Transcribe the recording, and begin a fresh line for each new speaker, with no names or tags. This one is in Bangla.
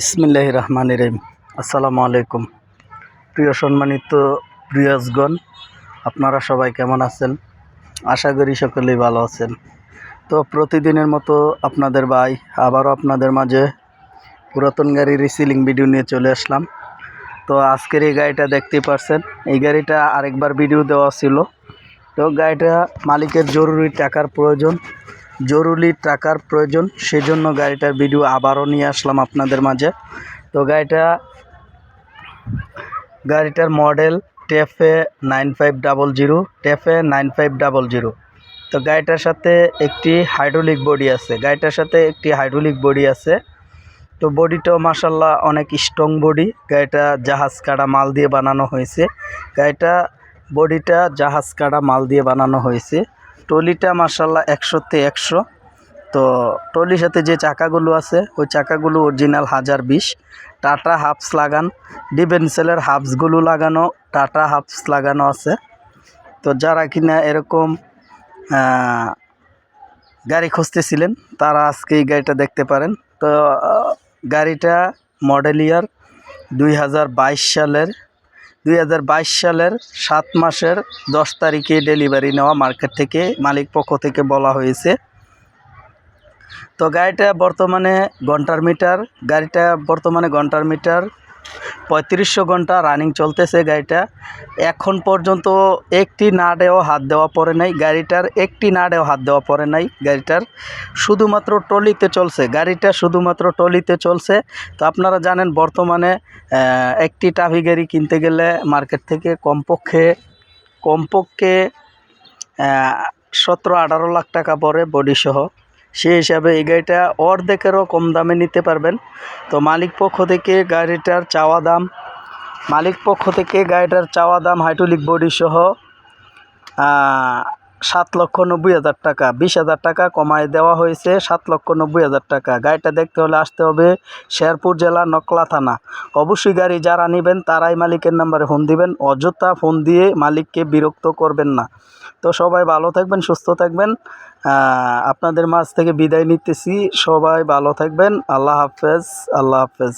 ইসমিল্লাহ রহমান রহিম। আসসালামু আলাইকুম। প্রিয় সম্মানিত প্রিয়সগণ আপনারা সবাই কেমন আছেন? আশা করি সকলেই ভালো আছেন। তো প্রতিদিনের মতো আপনাদের ভাই, আবারও আপনাদের মাঝে পুরাতন গাড়ির রিসিলিং ভিডিও নিয়ে চলে আসলাম। তো আজকের এই গাড়িটা দেখতেই পারছেন, এই গাড়িটা আরেকবার ভিডিও দেওয়া ছিল। তো গাড়িটা মালিকের জরুরি টাকার প্রয়োজন। জরুরি টাকার প্রয়োজন, সেজন্য গাড়িটার ভিডিও আবারও নিয়ে আসলাম আপনাদের মাঝে। তো গাড়িটা, গাড়িটার model TAFE nine five double zero TAFE nine five double zero. তো গাড়িটার সাথে একটি হাইড্রোলিক বডি আছে, গাড়িটার সাথে একটি হাইড্রোলিক বডি আছে। তো বডিটাও মাসাল্লাহ অনেক স্ট্রং বডি গাড়িটা জাহাজ কাটা মাল দিয়ে বানানো হয়েছে। গাড়িটা বডিটা জাহাজ কাটা মাল দিয়ে বানানো হয়েছে। টলিটা মাসাল্লাহ একশোতে একশো। তো টলির সাথে যে চাকাগুলো আছে, ওই চাকাগুলো অরিজিনাল হাজার বিশ। টাটা হাফস লাগান ডিভেন্সেলের হাফসগুলো লাগানো, টাটা হাফস লাগানো আছে। তো যারা কিনা এরকম গাড়ি খুঁজতেছিলেন, তারা আজকে এই গাড়িটা দেখতে পারেন। তো গাড়িটা মডেল ইয়ার দুই হাজার বাইশ সালের দুই হাজার বাইশ সালের সাত মাসের দশ তারিখে ডেলিভারি নেওয়া মার্কেট থেকে, মালিক পক্ষ থেকে বলা হয়েছে। তো গাড়িটা বর্তমানে ঘণ্টার মিটার, গাড়িটা বর্তমানে ঘণ্টার মিটার পঁয়ত্রিশশো ঘণ্টা রানিং চলতেছে গাড়িটা। এখন পর্যন্ত একটি নাটেও হাত দেওয়া পড়ে নাই। গাড়িটার একটি নাটেও হাত দেওয়া পড়ে নাই গাড়িটার। শুধুমাত্র টলিতে চলছে। গাড়িটা শুধুমাত্র টলিতে চলছে। তো আপনারা জানেন, বর্তমানে একটি টাভি গাড়ি কিনতে গেলে মার্কেট থেকে কমপক্ষে কমপক্ষে সতেরো আঠারো লাখ টাকা পরে বডি সেই হিসাবে এই গাড়িটা অর্ধেকেরও কম দামে নিতে পারবেন। তো মালিক পক্ষ থেকে গাড়িটার চাওয়া দাম, মালিক পক্ষ থেকে গাড়িটার চাওয়া দাম হাইড্রোলিক বডি সহ সাত লক্ষ নব্বই হাজার টাকা। বিশ হাজার টাকা কমায় দেওয়া হয়েছে, সাত লক্ষ নব্বই হাজার টাকা। গাড়িটা দেখতে হলে আসতে হবে শেরপুর জেলা নকলা থানা। অবশ্যই গাড়ি যারা নেবেন, তারাই মালিকের নাম্বারে ফোন দিবেন। অযথা ফোন দিয়ে মালিককে বিরক্ত করবেন না। তো সবাই ভালো থাকবেন, সুস্থ থাকবেন। আপনাদের মাঝ থেকে বিদায় নিতেছি। সবাই ভালো থাকবেন। আল্লাহ হাফেজ আল্লাহ হাফেজ।